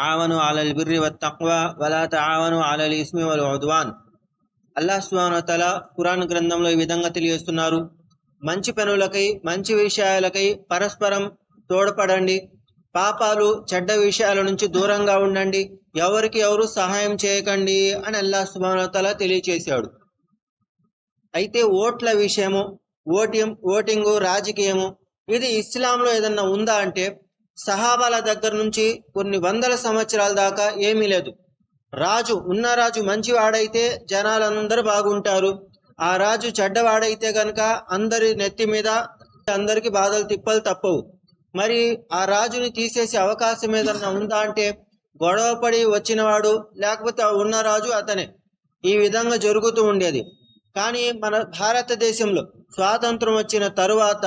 ఆవను అలల్ బిర్రి వత్తక్వా వలా తావను అలల్ ఇస్మి వల్ ఉద్వాన్ అల్లాహ్ సుబ్హానహు ఖురాన్ గ్రంథంలో ఈ విధంగా తెలియజేస్తున్నారు. మంచి పనులకై మంచి విషయాలకై పరస్పరం తోడ్పడండి. పాపాలు చెడ్డ విషయాల నుంచి దూరంగా ఉండండి. ఎవరికి ఎవరు సహాయం చేయకండి అని అల్లా సుబ్హానహు తెలియచేశాడు. అయితే ఓట్ల విషయము ఓటింగ్ ఓటింగు రాజకీయము ఇది ఇస్లాంలో ఏదన్నా ఉందా అంటే సహాబాల దగ్గర నుంచి కొన్ని వందల సంవత్సరాల దాకా ఏమీ లేదు. రాజు ఉన్న రాజు మంచివాడైతే జనాలందరూ బాగుంటారు. ఆ రాజు చెడ్డవాడైతే గనక అందరి నెత్తి మీద అందరికి బాధలు తిప్పలు తప్పవు. మరి ఆ రాజుని తీసేసే అవకాశం ఏదన్నా ఉందా అంటే గొడవపడి వచ్చినవాడు లేకపోతే ఉన్న రాజు అతనే. ఈ విధంగా జరుగుతూ ఉండేది. కానీ మన భారతదేశంలో స్వాతంత్రం వచ్చిన తరువాత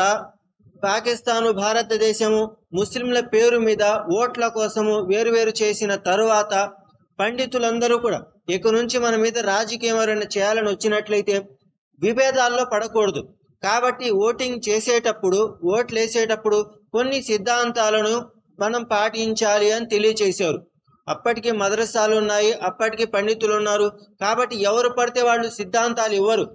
పాకిస్తాను భారతదేశము ముస్లింల పేరు మీద ఓట్ల కోసము వేరువేరు చేసిన తరువాత పండితులందరూ కూడా ఇక నుంచి మన మీద రాజకీయం ఎవరైనా చేయాలని వచ్చినట్లయితే విభేదాల్లో పడకూడదు. కాబట్టి ఓటింగ్ చేసేటప్పుడు ఓట్లు వేసేటప్పుడు కొన్ని సిద్ధాంతాలను మనం పాటించాలి అని తెలియచేశారు. అప్పటికి మదరసాలు ఉన్నాయి అప్పటికి పండితులు ఉన్నారు. కాబట్టి ఎవరు పడితే వాళ్ళు సిద్ధాంతాలు ఇవ్వరు.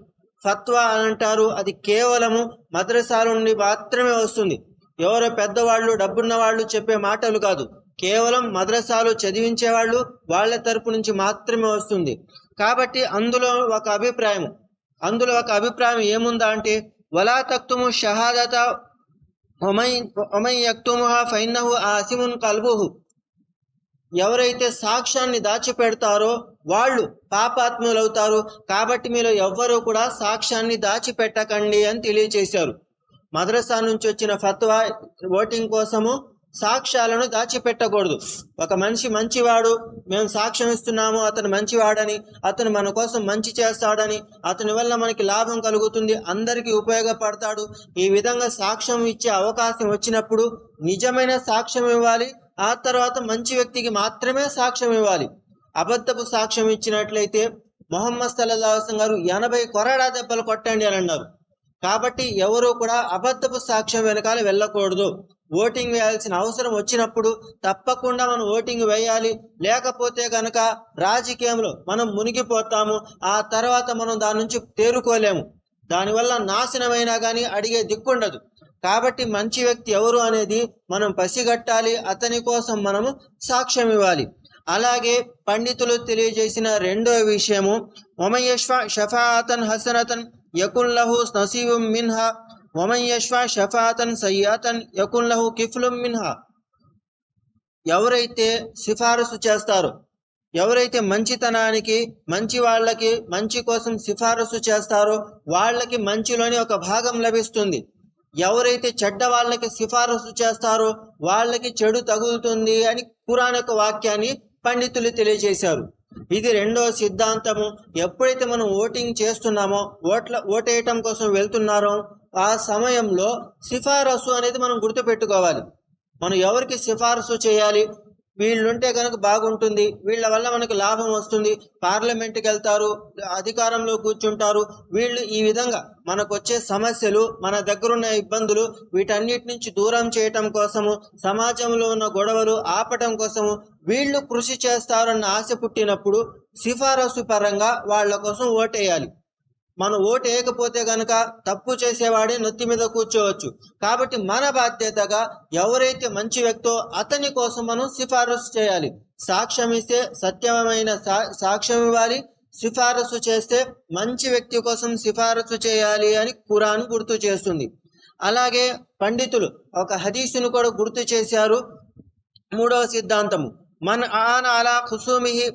ఫత్వా అని అంటారు. అది కేవలము మద్రసాల నుండి మాత్రమే వస్తుంది. ఎవరో పెద్దవాళ్ళు డబ్బున్న వాళ్ళు చెప్పే మాటలు కాదు. కేవలం మద్రసాలు చదివించే వాళ్ళు వాళ్ళ తరపు నుంచి మాత్రమే వస్తుంది. కాబట్టి అందులో ఒక అభిప్రాయం. అందులో ఒక అభిప్రాయం ఏముందా అంటే వలా తక్తుము షహాదత ఒమై ఒమై యక్తుముహా ఫైన్నహు ఆసిమున్ కల్బుహు. ఎవరైతే సాక్ష్యాన్ని దాచిపెడతారో వాళ్ళు పాపాత్ములవుతారు. కాబట్టి మీరు ఎవ్వరూ కూడా సాక్ష్యాన్ని దాచిపెట్టకండి అని తెలియచేశారు. మద్రసా నుంచి వచ్చిన ఫత్వా ఓటింగ్ కోసము సాక్ష్యాలను దాచిపెట్టకూడదు. ఒక మనిషి మంచివాడు మేము సాక్ష్యం ఇస్తున్నాము అతను మంచివాడని అతను మన కోసం మంచి చేస్తాడని అతని వల్ల మనకి లాభం కలుగుతుంది అందరికీ ఉపయోగపడతాడు. ఈ విధంగా సాక్ష్యం ఇచ్చే అవకాశం వచ్చినప్పుడు నిజమైన సాక్ష్యం ఇవ్వాలి ఆ తర్వాత మంచి వ్యక్తికి మాత్రమే సాక్ష్యం ఇవ్వాలి. అబద్ధపు సాక్ష్యం ఇచ్చినట్లయితే మొహమ్మద్ సల్లాహం గారు ఎనభై కొరడా దెబ్బలు కొట్టండి అని అన్నారు. కాబట్టి ఎవరూ కూడా అబద్ధపు సాక్ష్యం వెనకాల వెళ్ళకూడదు. ఓటింగ్ వేయాల్సిన అవసరం వచ్చినప్పుడు తప్పకుండా మనం ఓటింగ్ వేయాలి. లేకపోతే గనక రాజకీయంలో మనం మునిగిపోతాము. ఆ తర్వాత మనం దాని నుంచి తేరుకోలేము. దానివల్ల నాశనమైనా కానీ అడిగే దిక్కుండదు. కాబట్టి మంచి వ్యక్తి ఎవరు అనేది మనం పసిగట్టాలి. అతని కోసం మనము సాక్ష్యం ఇవ్వాలి. అలాగే పండితులు తెలియజేసిన రెండో విషయము ఒమయశ్వ షఫాతన్ హసనతన్ యకున్ లహు నసీబుం మిన్హా ఒమయశ్వ షఫాతన్ సయ్యాతన్ యకున్ లహు కిఫ్లుం మిన్హా. ఎవరైతే సిఫారసు చేస్తారో ఎవరైతే మంచితనానికి మంచి వాళ్ళకి మంచి కోసం సిఫారసు చేస్తారో వాళ్ళకి మంచిలోని ఒక భాగం లభిస్తుంది. ఎవరైతే చెడ్డ వాళ్ళకి సిఫారసు చేస్తారో వాళ్ళకి చెడు తగులుతుంది అని పురాణ వాక్యాన్ని పండితులు తెలియజేశారు. ఇది రెండో సిద్ధాంతము. ఎప్పుడైతే మనం ఓటింగ్ చేస్తున్నామో ఓట్ల ఓటేయటం కోసం వెళ్తున్నారో ఆ సమయంలో సిఫారసు అనేది మనం గుర్తుపెట్టుకోవాలి. మనం ఎవరికి సిఫారసు చేయాలి? వీళ్ళుంటే కనుక బాగుంటుంది. వీళ్ళ వల్ల మనకు లాభం వస్తుంది. పార్లమెంట్కి వెళ్తారు అధికారంలో కూర్చుంటారు. వీళ్ళు ఈ విధంగా మనకు వచ్చే సమస్యలు మన దగ్గరున్న ఇబ్బందులు వీటన్నిటి నుంచి దూరం చేయటం కోసము సమాజంలో ఉన్న గొడవలు ఆపటం కోసము వీళ్ళు కృషి చేస్తారన్న ఆశ పుట్టినప్పుడు సిఫారసు పరంగా వాళ్ళ కోసం ఓటేయాలి. మనం ఓటు వేయకపోతే గనక తప్పు చేసేవాడే నొత్తి మీద కూర్చోవచ్చు. కాబట్టి మన బాధ్యతగా ఎవరైతే మంచి వ్యక్తో అతని కోసం మనం సిఫారసు చేయాలి. సాక్ష్యం ఇస్తే సత్యమైన సా- సాక్ష్యం ఇవ్వాలి. సిఫారసు చేస్తే మంచి వ్యక్తి కోసం సిఫారసు చేయాలి అని ఖురాన్ గుర్తు చేస్తుంది. అలాగే పండితులు ఒక హదీసును కూడా గుర్తు చేశారు. మూడవ సిద్ధాంతము. మన్ ఆన అలా ఖుసూమిహి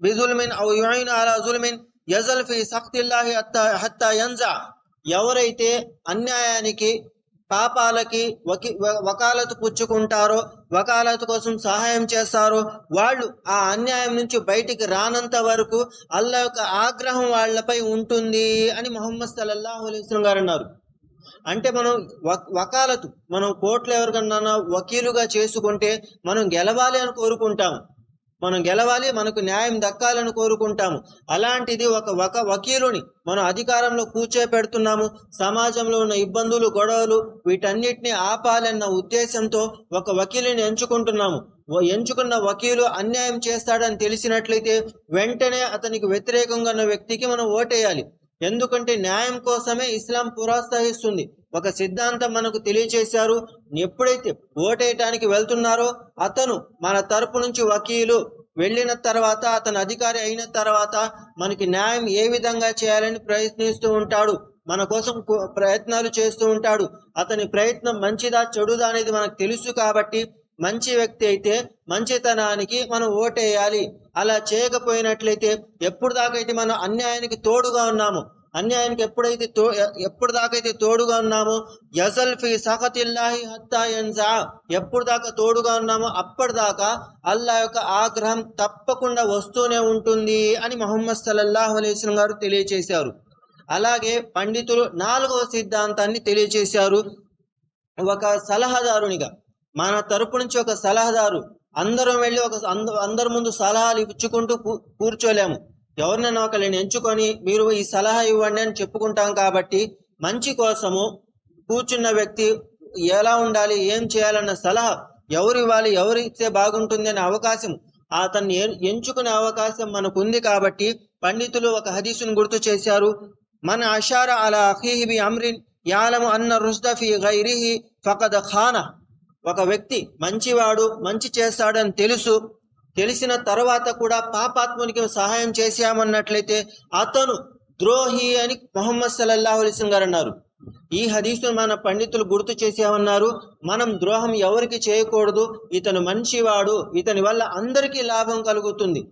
బిజుల్మిన్ ఔ యుయిన్ అలా జుల్మిన్ యజల్ ఫీ సఖ్తిల్లాహి హత్తా యంజా. ఎవరైతే అన్యాయానికి పాపాలకి వకి వకాలతు పుచ్చుకుంటారో వకాలతు కోసం సహాయం చేస్తారో వాళ్ళు ఆ అన్యాయం నుంచి బయటికి రానంత వరకు అల్లా యొక్క ఆగ్రహం వాళ్ళపై ఉంటుంది అని మొహమ్మద్ సల్లల్లాహు అలైహి గారు అన్నారు. అంటే మనం వకాలతు మనం కోర్టులో ఎవరికన్నా వకీలుగా చేసుకుంటే మనం గెలవాలి అని కోరుకుంటాము మనం గెలవాలి మనకు న్యాయం దక్కాలని కోరుకుంటాము. అలాంటిది ఒక ఒక వకీలుని మనం అధికారంలో కూర్చోపెడుతున్నాము. సమాజంలో ఉన్న ఇబ్బందులు గొడవలు వీటన్నిటిని ఆపాలన్న ఉద్దేశంతో ఒక వకీలుని ఎంచుకుంటున్నాము. ఎంచుకున్న వకీలు అన్యాయం చేస్తాడని తెలిసినట్లయితే వెంటనే అతనికి వ్యతిరేకంగా ఉన్న వ్యక్తికి మనం ఓటేయాలి. ఎందుకంటే న్యాయం కోసమే ఇస్లాం ప్రోత్సహిస్తుంది. ఒక సిద్ధాంతం మనకు తెలియచేశారు. ఎప్పుడైతే ఓటేయటానికి వెళ్తున్నారో అతను మన తరపు నుంచి వకీలు. వెళ్ళిన తర్వాత అతను అధికారి అయిన తర్వాత మనకి న్యాయం ఏ విధంగా చేయాలని ప్రయత్నిస్తూ ఉంటాడు. మన కోసం ప్రయత్నాలు చేస్తూ ఉంటాడు. అతని ప్రయత్నం మంచిదా చెడుదా అనేది మనకు తెలుసు కాబట్టి మంచి వ్యక్తి అయితే మంచితనానికి మనం ఓటేయాలి. అలా చేయకపోయినట్లయితే ఎప్పుడు దాకైతే మనం అన్యాయానికి తోడుగా ఉన్నాము అన్యాయానికి ఎప్పుడైతే తో ఎప్పుడు దాకైతే తోడుగా ఉన్నామో యజల్ ఫీ సఖతిల్లాహి హత్తా యన్జా ఎప్పుడు దాకా తోడుగా ఉన్నామో అప్పటిదాకా అల్లా యొక్క ఆగ్రహం తప్పకుండా వస్తూనే ఉంటుంది అని మొహమ్మద్ సల్లల్లాహు అలైస్లం గారు తెలియచేశారు. అలాగే పండితులు నాలుగవ సిద్ధాంతాన్ని తెలియచేశారు. ఒక సలహాదారునిగా మన తరపు నుంచి ఒక సలహాదారు అందరం వెళ్ళి ఒక అంద- అందరి ముందు సలహాలు ఇచ్చుకుంటూ కూర్చోలేము. ఎవరినైనా ఒకరిని ఎంచుకొని మీరు ఈ సలహా ఇవ్వండి అని చెప్పుకుంటాం కాబట్టి మంచి కోసము కూర్చున్న వ్యక్తి ఎలా ఉండాలి ఏం చేయాలన్న సలహా ఎవరు ఇవ్వాలి ఎవరు ఇస్తే బాగుంటుంది అనే అవకాశం అతన్ని ఎంచుకునే అవకాశం మనకు ఉంది కాబట్టి పండితులు ఒక హదీసును గుర్తు చేశారు. మన అషార అలా అఖీహి బి అమ్రిన్ యాలము అన్న రుస్దఫీ గైరిహి ఫకద ఖాన. ఒక వ్యక్తి మంచివాడు మంచి చేస్తాడని తెలుసు. తెలిసిన తర్వాత కూడా పాపాత్మునికి సహాయం చేశామన్నట్లయితే అతను ద్రోహి అని మొహమ్మద్ సల్లల్లాహు అలైస్ గారు అన్నారు. ఈ హదీసును మన పండితులు గుర్తు చేసామన్నారు మనం ద్రోహం ఎవరికి చేయకూడదు? ఇతను మంచివాడు. ఇతని వల్ల అందరికీ లాభం కలుగుతుంది.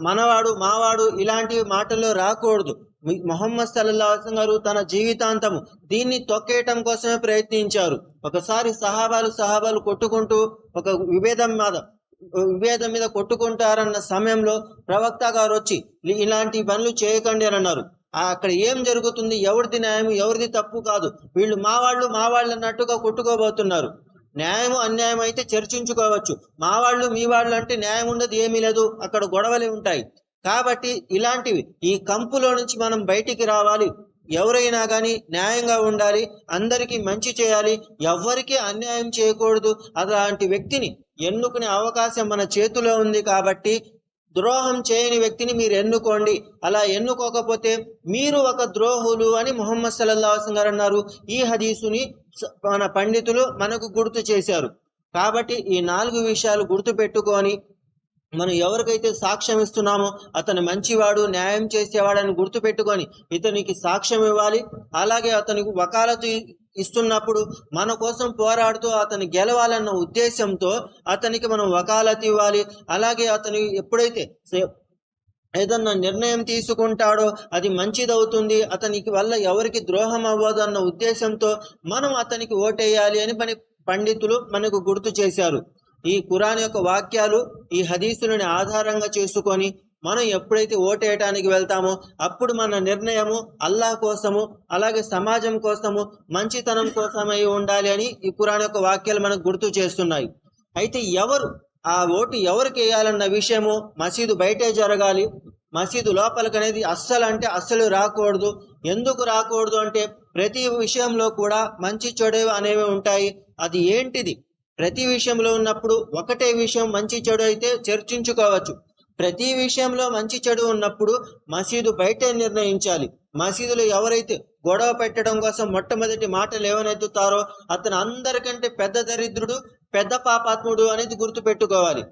మనవాడు మావాడు ఇలాంటి మాటలు రాకూడదు. మొహమ్మద్ సల్లల్లాహు గారు తన జీవితాంతము దీన్ని తొక్కేయటం కోసమే ప్రయత్నించారు. ఒకసారి సహాబాలు సహాబాలు కొట్టుకుంటూ ఒక విభేదం మీద విభేదం మీద కొట్టుకుంటారన్న సమయంలో ప్రవక్త గారు వచ్చి ఇలాంటి పనులు చేయకండి అని అన్నారు. అక్కడ ఏం జరుగుతుంది? ఎవరిది న్యాయం ఎవరిది తప్పు కాదు. వీళ్ళు మా వాళ్ళు మా వాళ్ళు అన్నట్టుగా కొట్టుకోబోతున్నారు. న్యాయము అన్యాయం అయితే చర్చించుకోవచ్చు. మా వాళ్ళు మీ వాళ్ళు అంటే న్యాయం ఉండదు ఏమీ లేదు. అక్కడ గొడవలే ఉంటాయి. కాబట్టి ఇలాంటివి ఈ కంపులో నుంచి మనం బయటికి రావాలి. ఎవరైనా కానీ న్యాయంగా ఉండాలి అందరికీ మంచి చేయాలి. ఎవరికీ అన్యాయం చేయకూడదు. అలాంటి వ్యక్తిని ఎన్నుకునే అవకాశం మన చేతిలో ఉంది కాబట్టి ద్రోహం చేయని వ్యక్తిని మీరు ఎన్నుకోండి. అలా ఎన్నుకోకపోతే మీరు ఒక ద్రోహులు అని ముహమ్మద్ సల్లల్లాహు గారు అన్నారు. ఈ హదీసుని మన పండితులు మనకు గుర్తు చేశారు. కాబట్టి ఈ నాలుగు విషయాలు గుర్తు పెట్టుకొని మనం ఎవరికైతే సాక్ష్యం ఇస్తున్నామో అతను మంచివాడు న్యాయం చేసేవాడని గుర్తుపెట్టుకొని ఇతనికి సాక్ష్యం ఇవ్వాలి. అలాగే అతనికి వకాలతు ఇస్తున్నప్పుడు మన కోసం పోరాడుతూ అతను గెలవాలన్న ఉద్దేశంతో అతనికి మనం వకాలత్ ఇవ్వాలి. అలాగే అతను ఎప్పుడైతే ఏదన్నా నిర్ణయం తీసుకుంటాడో అది మంచిదవుతుంది. అతనికి వల్ల ఎవరికి ద్రోహం అవ్వదు అన్న ఉద్దేశంతో మనం అతనికి ఓటేయాలి అని మన పండితులు మనకు గుర్తు చేశారు. ఈ ఖురాన్ యొక్క వాక్యాలు ఈ హదీసులని ఆధారంగా చేసుకొని మనం ఎప్పుడైతే ఓటేయటానికి వెళ్తామో అప్పుడు మన నిర్ణయము అల్లాహ్ కోసము అలాగే సమాజం కోసము మంచితనం కోసమై ఉండాలి అని ఈ పురాణ యొక్క వాక్యాలు మనకు గుర్తు చేస్తున్నాయి. అయితే ఎవరు ఆ ఓటు ఎవరికి వేయాలన్న విషయము మసీదు బయటే జరగాలి. మసీదు లోపలికి అనేది అస్సలు అంటే అస్సలు రాకూడదు. ఎందుకు రాకూడదు అంటే ప్రతి విషయంలో కూడా మంచి చెడు అనేవి ఉంటాయి. అది ఏంటిది? ప్రతి విషయంలో ఉన్నప్పుడు ఒకటే విషయం మంచి చెడు అయితే చర్చించుకోవచ్చు. ప్రతి విషయంలో మంచి చెడు ఉన్నప్పుడు మసీదు బయటే నిర్ణయించాలి. మసీదులో ఎవరైతే గొడవ పెట్టడం కోసం మొట్టమొదటి మాటలు ఏవనెత్తుతారో అతను అందరికంటే పెద్ద దరిద్రుడు పెద్ద పాపాత్ముడు అనేది గుర్తుపెట్టుకోవాలి.